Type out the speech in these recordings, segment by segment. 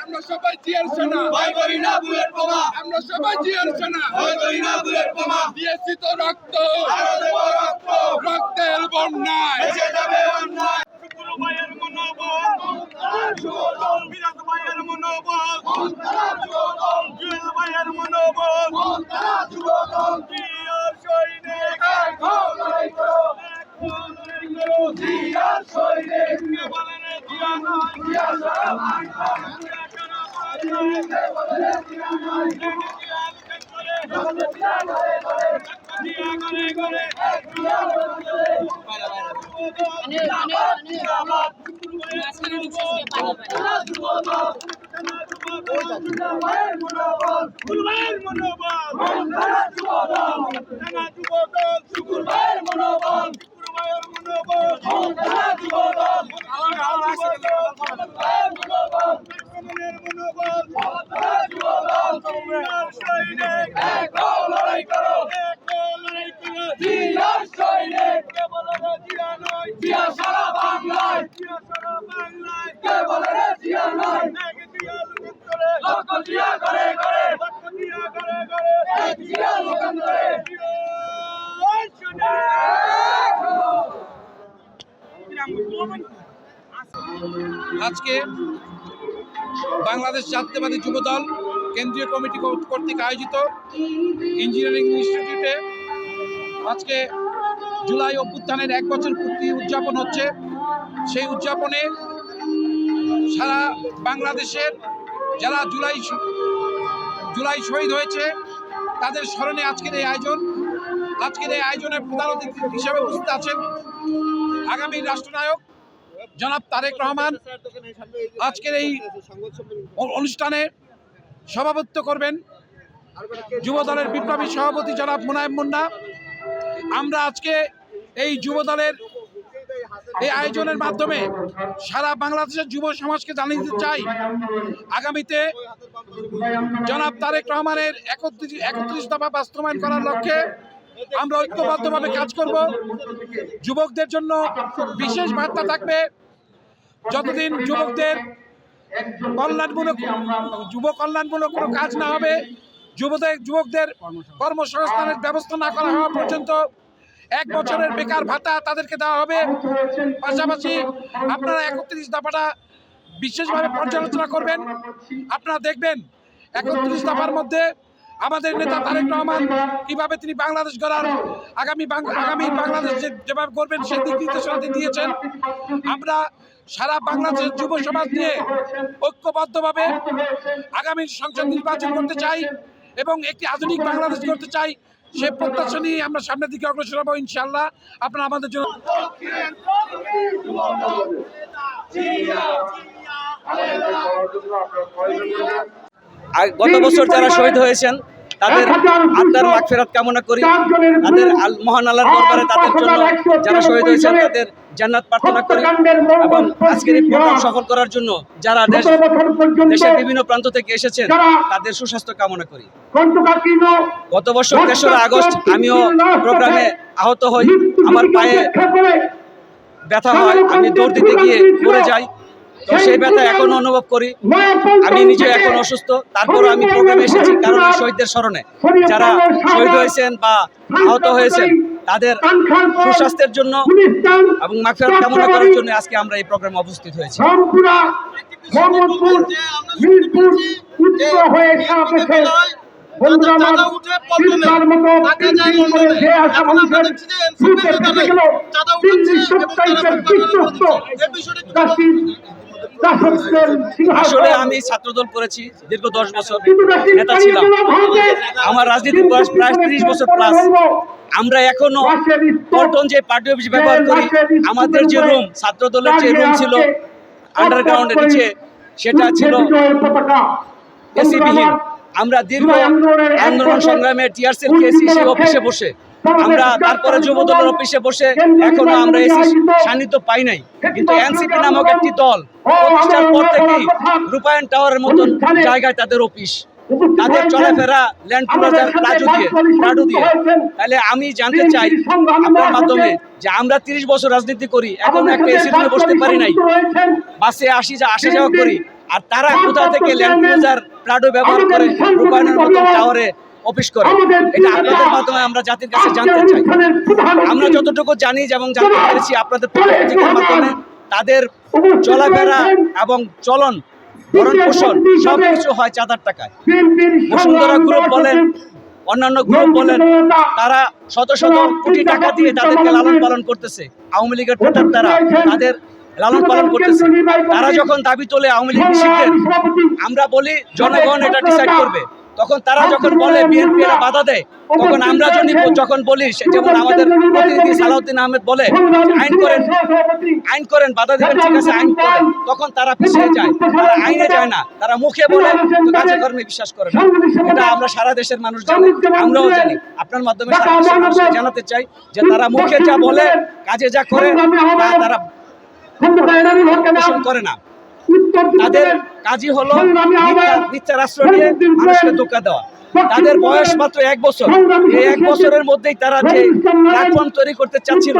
আমরা সবাই জিয়ার সেনা। আমরা সবাই জিয়ার সেনা। দিয়েছি তো রক্ত রক্তের বন্যায় ভাইয়ের মনোবল বিরাট ভাইয়ের মনোবল জুয়েল ভাইয়ের মনোবল জিয়ার সৈনিক কে বলেন এ জিয়া নয় জিয়া করে করে শুকুরবাইয়ের মনোবল মনোবল মনোবল শুকুরবাইয়ের মনোবল জিয়ার সৈনিক এক লড়াই করো জিয়ার সৈনিক কে বলে রে জিয়া নয় জিয়া সারা বাংলায় জিয়া সারা বাংলায় কে বলে রে জিয়া নয় এক জিয়া লোকান্তরে লক্ষ জিয়া করে করে লক্ষ জিয়া করে করে এক জিয়া লোকান্তরে জিয়ার সৈনিক আজকে বাংলাদেশ জাতীয়বাদী যুবদল কেন্দ্রীয় কমিটি কর্তৃক আয়োজিত ইঞ্জিনিয়ারিং ইনস্টিটিউটে আজকে জুলাই অভ্যুত্থানের এক বছর পূর্তি উদযাপন হচ্ছে। সেই উদযাপনে সারা বাংলাদেশের যারা জুলাই জুলাই শহীদ হয়েছে, তাদের স্মরণে আজকের এই আয়োজন। আজকের এই আয়োজনের প্রধান অতিথি হিসেবে উপস্থিত আছেন আগামী রাষ্ট্রনায়ক জনাব তারেক রহমান, আজকের এই অনুষ্ঠানে সভাপতিত্ব করবেন যুব দলের বিপ্লবী সভাপতি জনাব মুনায়েম মুন্না। আমরা আজকে এই যুব দলের এই আয়োজনের মাধ্যমে সারা বাংলাদেশের যুব সমাজকে জানিয়ে দিতে চাই। আগামীতে জনাব তারেক রহমানের একত্রিশ একত্রিশ দফা বাস্তবায়ন করার লক্ষ্যে আমরা ঐক্যবদ্ধভাবে কাজ করব। যুবকদের জন্য বিশেষ বার্তা থাকবে যতদিন যুবকদের কল্যাণমূলক যুব কল্যাণমূলক কোনো কাজ না হবে, যুবদের যুবকদের কর্মসংস্থানের ব্যবস্থা না করা হওয়া পর্যন্ত এক বছরের বেকার ভাতা তাদেরকে দেওয়া হবে। পাশাপাশি আপনারা একত্রিশ দফাটা বিশেষভাবে পর্যালোচনা করবেন। আপনারা দেখবেন একত্রিশ দফার মধ্যে আমাদের নেতা তারেক রহমান, কীভাবে তিনি বাংলাদেশ গড়ার, আগামী আগামী বাংলাদেশ যেভাবে করবেন সেই দিক নির্দেশনা দিয়েছেন। আমরা সারা বাংলাদেশের যুব সমাজ নিয়ে ঐক্যবদ্ধভাবে আগামী সংসদ নির্বাচন করতে চাই এবং একটি আধুনিক বাংলাদেশ করতে চাই, সে প্রত্যাশা নিয়ে আমরা সামনের দিকে অগ্রসর হব ইনশাল্লাহ আপনারা আমাদের জন্য গত বছর যারা শহীদ হয়েছেন তাদের আত্মার মাগফিরাত কামনা করি। তাদের আল- মহান আল্লাহর দরবারে তাদের জন্য যারা শহীদ হয়েছেন তাদের জান্নাত প্রার্থনা করি। এবং আজকের এই প্রোগ্রাম সফল করার জন্য যারা দেশ দেশের বিভিন্ন প্রান্ত থেকে এসেছেন তাদের সুস্বাস্থ্য কামনা করি। গত বছর তেসরা আগস্ট আমিও প্রোগ্রামে আহত হই। আমার পায়ে ব্যথা হয় আমি দৌড় দিতে গিয়ে পড়ে যাই। তো সেই ব্যথা এখনও অনুভব করি। আমি নিজে এখন অসুস্থ। তারপরও আমি প্রোগ্রামে এসেছি কারণ শহীদদের স্মরণে। যারা শহীদ হয়েছেন বা আহত হয়েছেন তাদের সুস্বাস্থ্যের জন্য এবং মাগফিরাত কামনা করার জন্য আজকে আমরা এই প্রোগ্রামে অবস্থিত হয়েছি। হয়ে বন্ধুরা আমার মতো করে যে মানুষের গেল। আসলে আমি ছাত্রদল করেছি দীর্ঘ দশ বছর নেতা ছিলাম। আমার রাজনীতির বয়স প্রায় ত্রিশ বছর প্লাস আমরা এখনও পল্টন যে পার্টি অফিস ব্যবহার করি আমাদের যে রুম ছাত্র দলের যে রুম ছিল আন্ডারগ্রাউন্ডের নিচে সেটা ছিল এসি বিহীন আমরা দীর্ঘ আন্দোলন সংগ্রামে টিআরসির কেসি সেই অফিসে বসে আমরা তারপরে যুব দলের অফিসে বসে এখনও আমরা এসি সান্নিধ্য পাই নাই। কিন্তু এনসিপি নামক একটি দল প্রতিষ্ঠার পর থেকেই রূপায়ণ টাওয়ারের মতন জায়গায় তাদের অফিস। তাদের চলাফেরা ল্যান্ড ক্রুজার দিয়ে প্লাডো দিয়ে। তাহলে আমি জানতে চাই আপনার মাধ্যমে যে আমরা তিরিশ বছর রাজনীতি করি এখন একটা এসি রুমে বসতে পারি নাই। বাসে আসি যা আসা যাওয়া করি। আর তারা কোথা থেকে ল্যান্ড ক্রুজার প্লাডো ব্যবহার করে রূপায়ণের মতন টাওয়ারে অফিস করে। এটা আপনাদের মাধ্যমে আমরা জাতির কাছে জানতে চাই। আমরা যতটুকু জানি এবং জানতে পেরেছি আপনাদের পত্রিকার মাধ্যমে তাদের চলাফেরা এবং চলন ভরণ পোষণ সব কিছু হয় চাঁদার টাকায়। বসুন্ধরা গ্রুপ বলেন অন্যান্য গ্রুপ বলেন তারা শত শত কোটি টাকা দিয়ে তাদেরকে লালন পালন করতেছে। আওয়ামী লীগের ভোটার তারা তাদের লালন পালন করতেছে। তারা যখন দাবি তোলে আওয়ামী লীগ নিষিদ্ধের আমরা বলি জনগণ এটা ডিসাইড করবে। তখন তারা যখন বলে বিএনপি এরা বাধা দেয় তখন আমরা যদি যখন বলি যেমন আমাদের প্রতিনিধি সালাউদ্দিন আহমেদ বলে আইন করেন আইন করেন বাধা দেবেন ঠিক আছে আইন করেন। তখন তারা পিছিয়ে যায়। তারা আইনে যায় না। তারা মুখে বলে কাজে কর্মে বিশ্বাস করে না। এটা আমরা সারা দেশের মানুষ জানি আমরাও জানি আপনার মাধ্যমে সারা দেশের মানুষকে জানাতে চাই যে তারা মুখে যা বলে কাজে যা করে তা তারা করে না। তাদের কাজই হলো মিথ্যা- রাষ্ট্র নিয়ে মানুষকে ধোকা দেওয়া। তাদের বয়স মাত্র এক বছর। এই এক বছরের মধ্যেই তারা যে প্ল্যাটফর্ম তৈরি করতে চাচ্ছিল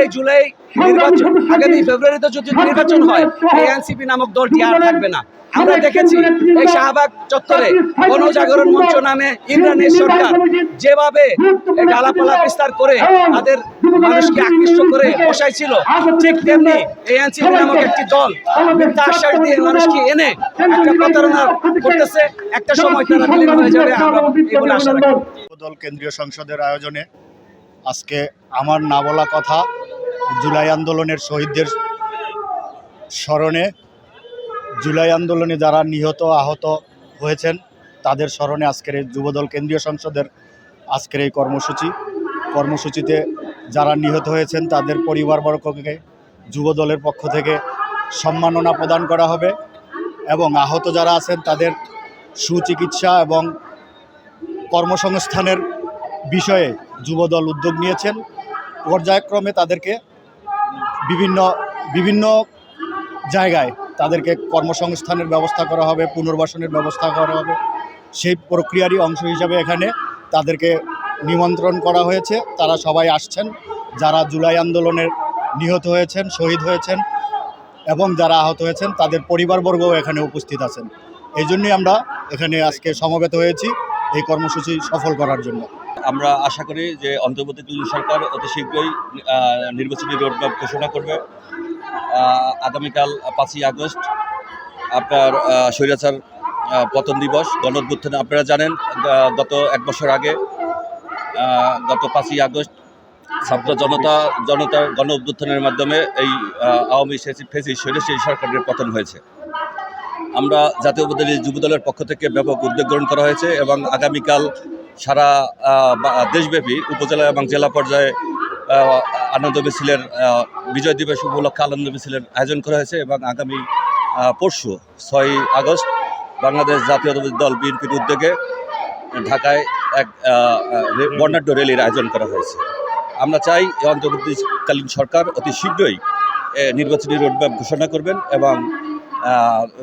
এই জুলাই নির্বাচন আগামী ফেব্রুয়ারিতে যদি নির্বাচন হয় এই এনসিপি নামক দলটি আর থাকবে না। আমরা দেখেছি এই শাহবাগ চত্বরে গণজাগরণ মঞ্চ নামে ইমরানের সরকার যেভাবে এই ডালাপালা বিস্তার করে তাদের মানুষকে আকৃষ্ট করে বসাইছিল ঠিক তেমনি এই এনসিপি নামক একটি দল মিথ্যা আশ্বাস দিয়ে মানুষকে এনে একটা প্রতারণা করতেছে। একটা সময় তারা বিলীন হয়ে যাবে দল কেন্দ্রীয় সংসদের আয়োজনে আজকে আমার না বলা কথা জুলাই আন্দোলনের শহীদদের স্মরণে জুলাই আন্দোলনে যারা নিহত আহত হয়েছেন তাদের স্মরণে আজকের এই যুবদল কেন্দ্রীয় সংসদের আজকের এই কর্মসূচি। কর্মসূচিতে যারা নিহত হয়েছেন তাদের পরিবারবর্গকে যুবদলের পক্ষ থেকে সম্মাননা প্রদান করা হবে এবং আহত যারা আছেন তাদের সুচিকিৎসা এবং কর্মসংস্থানের বিষয়ে যুবদল উদ্যোগ নিয়েছেন। পর্যায়ক্রমে তাদেরকে বিভিন্ন বিভিন্ন জায়গায় তাদেরকে কর্মসংস্থানের ব্যবস্থা করা হবে, পুনর্বাসনের ব্যবস্থা করা হবে। সেই প্রক্রিয়ারই অংশ হিসাবে এখানে তাদেরকে নিমন্ত্রণ করা হয়েছে। তারা সবাই আসছেন। যারা জুলাই আন্দোলনের নিহত হয়েছেন, শহীদ হয়েছেন এবং যারা আহত হয়েছেন, তাদের পরিবারবর্গও এখানে উপস্থিত আছেন। এই জন্যই আমরা এখানে আজকে সমবেত হয়েছি। এই কর্মসূচি সফল করার জন্য। আমরা আশা করি যে অন্তর্বর্তীকালীন সরকার অতি শীঘ্রই নির্বাচনী রোডম্যাপ ঘোষণা করবে। আগামীকাল পাঁচই আগস্ট আপনার স্বৈরাচার পতন দিবস, গণঅভ্যুত্থানে। আপনারা জানেন গত এক বছর আগে গত পাঁচই আগস্ট ছাত্র জনতা জনতার গণ অভ্যুত্থানের মাধ্যমে এই আওয়ামী ফেসি স্বৈরাচারী সরকারের পতন হয়েছে। আমরা জাতীয় দলের যুবদলের পক্ষ থেকে ব্যাপক উদ্যোগ গ্রহণ করা হয়েছে এবং আগামীকাল সারা দেশব্যাপী উপজেলা এবং জেলা পর্যায়ে আনন্দ মিছিলের বিজয় দিবস উপলক্ষে আনন্দ মিছিলের আয়োজন করা হয়েছে এবং আগামী পরশু ছয় আগস্ট বাংলাদেশ জাতীয় দল বিএনপির উদ্যোগে ঢাকায় এক বর্ণাঢ্য র্যালির আয়োজন করা হয়েছে। আমরা চাই অন্তর্বর্তীকালীন সরকার অতি শীঘ্রই নির্বাচনী রোডম্যাপ ঘোষণা করবেন এবং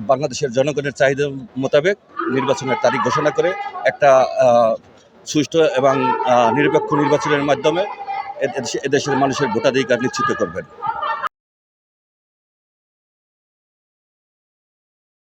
বাংলাদেশের জনগণের চাহিদা মোতাবেক নির্বাচনের তারিখ ঘোষণা করে একটা সুষ্ঠু এবং নিরপেক্ষ নির্বাচনের মাধ্যমে এদেশের মানুষের ভোটাধিকার নিশ্চিত করবেন।